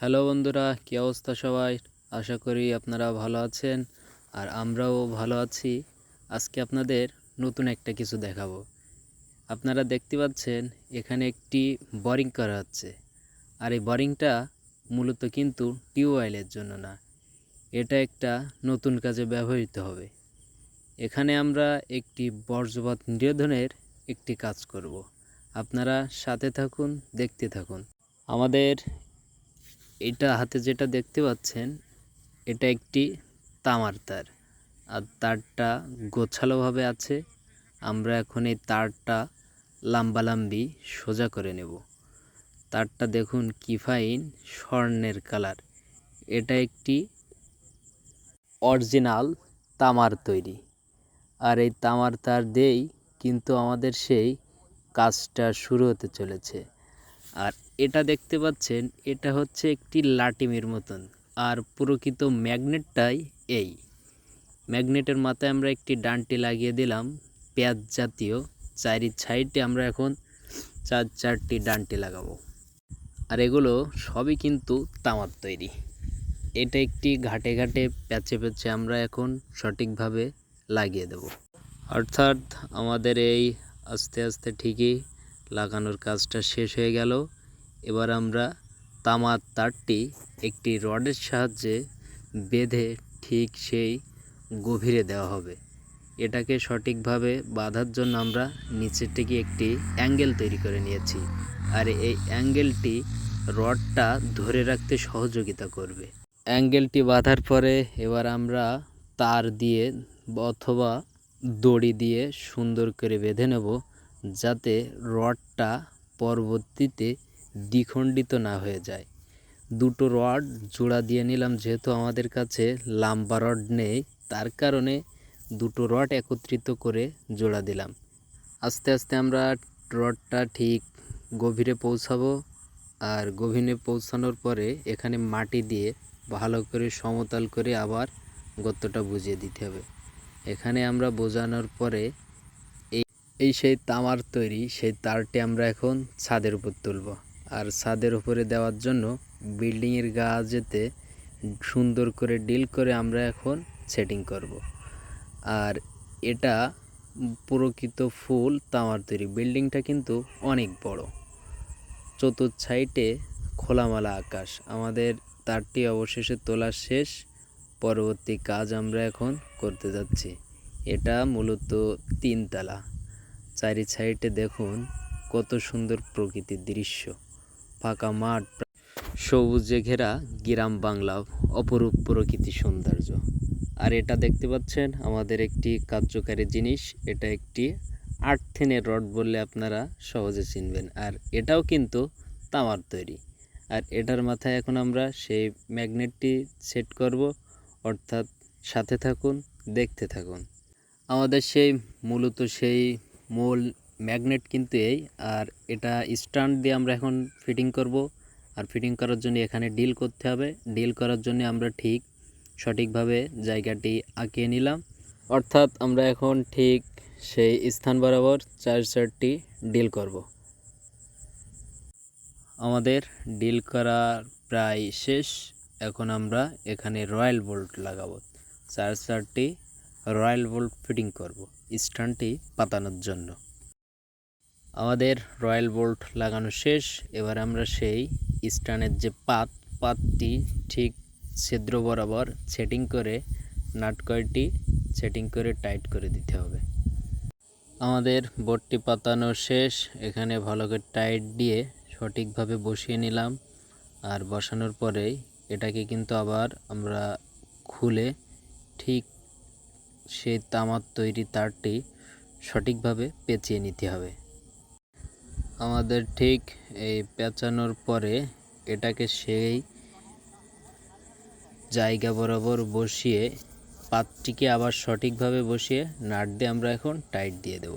Hello বন্ধুরা, কী অবস্থা সবাই? আশা করি আপনারা ভালো আছেন আর আমরাও ভালো আছি। আজকে আপনাদের নতুন একটা কিছু দেখাবো। আপনারা দেখতে পাচ্ছেন, এখানে একটি বোরিং করা হচ্ছে আর এই বোরিংটা মূলত কিন্তু টিউবওয়েলের জন্য না। এটা একটা নতুন কাজে ব্যবহৃত হবে। এখানে আমরা একটি বর্জ্যপাত নিরোধনের একটি কাজ করব। আপনারা সাথে থাকুন, দেখতে থাকুন। আমাদের এটা হাতে যেটা দেখতে পাচ্ছেন, এটা একটি তামার তার। আর তারটা গোছালোভাবে আছে। আমরা এখন এই তারটা লাম্বালাম্বি সোজা করে নেব। তারটা দেখুন কি ফাইন, স্বর্ণের কালার। এটা একটি অরিজিনাল তামার তৈরি। আর এই তামার তার দিয়েই কিন্তু আমাদের সেই কাজটা শুরু হতে চলেছে। আর এটা দেখতে পাচ্ছেন, এটা হচ্ছে একটি লাটিমের মতন। আর প্রকৃত ম্যাগনেটটাই এই। ম্যাগনেটের মাথায় আমরা একটি ডানটি লাগিয়ে দিলাম, পেঁয়াজ জাতীয়। চারি সাইডে আমরা এখন চার চারটি ডানটি লাগাবো। আর এগুলো সবই কিন্তু তামার তৈরি। এটা একটি ঘাটে ঘাটে প্যাচে প্যাচে আমরা এখন সঠিকভাবে লাগিয়ে দেব। অর্থাৎ আমাদের এই আস্তে আস্তে ঠিকই লাগানোর কাজটা শেষ হয়ে গেল। এবার আমরা তামার তারটি একটি রডের সাহায্যে বেঁধে ঠিক সেই গভীরে দেওয়া হবে। এটাকে সঠিকভাবে বাঁধার জন্য আমরা নিচের থেকে একটি অ্যাঙ্গেল তৈরি করে নিয়েছি আর এই অ্যাঙ্গেলটি রডটা ধরে রাখতে সহযোগিতা করবে। অ্যাঙ্গেলটি বাঁধার পরে এবার আমরা তার দিয়ে অথবা দড়ি দিয়ে সুন্দর করে বেঁধে নেব যাতে রডটা পরবর্তীতে দ্বিখণ্ডিত না হয়ে যায়। দুটো রড জোড়া দিয়ে নিলাম, যেহেতু আমাদের কাছে লাম্বা রড নেই, তার কারণে দুটো রড একত্রিত করে জোড়া দিলাম। আস্তে আস্তে আমরা রডটা ঠিক গভীরে পৌঁছাবো আর গভীরে পৌঁছানোর পরে এখানে মাটি দিয়ে ভালো করে সমতল করে আবার গর্তটা বুঝিয়ে দিতে হবে। এখানে আমরা বোঝানোর পরে এই সেই তামার তৈরি, সেই তারটি আমরা এখন ছাদের উপর তুলব। আর ছাদের উপরে দেওয়ার জন্য বিল্ডিংয়ের গা যেতে সুন্দর করে ডিল করে আমরা এখন সেটিং করব। আর এটা প্রকৃত ফুল তামার তৈরি। বিল্ডিংটা কিন্তু অনেক বড়। চতুর্থ সাইডে খোলামেলা আকাশ। আমাদের তারটি অবশেষে তোলা শেষ। পরবর্তী কাজ আমরা এখন করতে যাচ্ছি। এটা মূলত তিনতলা। চারি সাইডে দেখুন কত সুন্দর প্রকৃতির দৃশ্য। ফাঁকা মাঠ, সবুজে ঘেরা গ্রাম বাংলা, অপরূপ প্রকৃতি সৌন্দর্য। আর এটা দেখতে পাচ্ছেন, আমাদের একটি কার্যকারী জিনিস, এটা একটি আর্থেনের রড বললে আপনারা সহজে চিনবেন। আর এটাও কিন্তু তামার তৈরি। আর এটার মাথায় এখন আমরা সেই ম্যাগনেটটি সেট করব, অর্থাৎ সাথে থাকুন, দেখতে থাকুন। আমাদের সেই মূলত সেই মূল ম্যাগনেট কিন্তু এই, আর এটা স্ট্যান্ড দিয়ে আমরা এখন ফিটিং করব। আর ফিটিং করার জন্য এখানে ডিল করতে হবে। ডিল করার জন্য আমরা ঠিক সঠিকভাবে জায়গাটি আঁকিয়ে নিলাম। অর্থাৎ আমরা এখন ঠিক সেই স্থান বরাবর চার চারটি ডিল করব। আমাদের ডিল করার প্রায় শেষ। এখন আমরা এখানে রয়্যাল বোল্ট লাগাবো। চার চারটি রয়্যাল বোল্ট ফিটিং করব স্ট্যান্ডটি পাতানোর জন্য। আমাদের রয়্যাল বোল্ট লাগানো শেষ। এবার আমরা সেই স্ট্যান্ডের যে পাত, পাতটি ঠিক ছিদ্র বরাবর সেটিং করে নাট কয়টি সেটিং করে টাইট করে দিতে হবে। আমাদের বোর্ডটি পাতানো শেষ। এখানে ভালো করে টাইট দিয়ে সঠিকভাবে বসিয়ে নিলাম। আর বসানোর পরেই এটাকে কিন্তু আবার আমরা খুলে ঠিক সেই তামার তৈরি তারটি সঠিকভাবে পেঁচিয়ে নিতে হবে। আমাদের ঠিক এই পেঁচানোর পরে এটাকে সেই জায়গা বরাবর বসিয়ে পাতটিকে আবার সঠিকভাবে বসিয়ে নাট দিয়ে আমরা এখন টাইট দিয়ে দেব।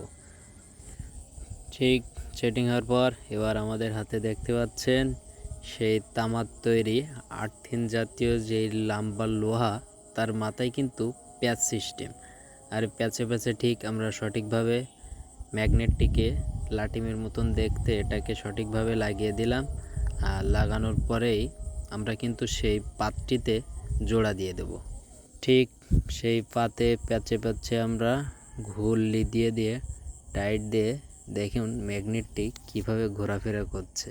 ঠিক সেটিং হওয়ার পর এবার আমাদের হাতে দেখতে পাচ্ছেন সেই তামার তৈরি আর্থিন জাতীয় যে লাম্বা লোহা, তার মাথায় কিন্তু প্যাচ সিস্টেম আর প্যাচে প্যাচে ঠিক আমরা সঠিকভাবে ম্যাগনেটটিকে লাটিমের মতন দেখতে এটাকে সঠিকভাবে লাগিয়ে দিলাম আর লাগানোর পরেই আমরা কিন্তু সেই পাতটিতে জোড়া দিয়ে দেব। ঠিক সেই পাতে প্যাচে প্যাচে আমরা ঘুরলি দিয়ে দিয়ে টাইট দিয়ে দেখুন ম্যাগনেটটি কীভাবে ঘোরাফেরা করছে।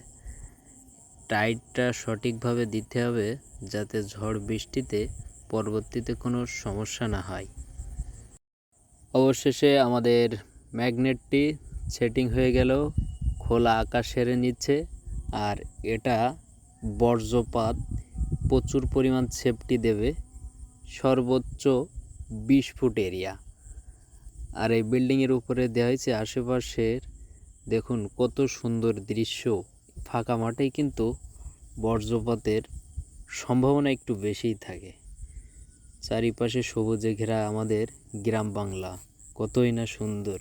টাইটটা সঠিকভাবে দিতে হবে যাতে ঝড় বৃষ্টিতে পরবর্তীতে কোনো সমস্যা না হয়। অবশেষে আমাদের ম্যাগনেটটি সেটিং হয়ে গেল খোলা আকাশ সেরে নিচ্ছে আর এটা বর্জ্যপাত, প্রচুর পরিমাণ সেফটি দেবে। সর্বোচ্চ বিশ ফুট এরিয়া আর এই বিল্ডিংয়ের উপরে দেওয়া হয়েছে আশেপাশের, দেখুন কত সুন্দর দৃশ্য। ফাঁকা মাঠেই কিন্তু বর্জ্যপাতের সম্ভাবনা একটু বেশিই থাকে। চারিপাশে সবুজে ঘেরা আমাদের গ্রাম বাংলা। কতই না সুন্দর।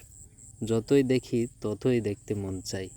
যতই দেখি ততই দেখতে মন চাই।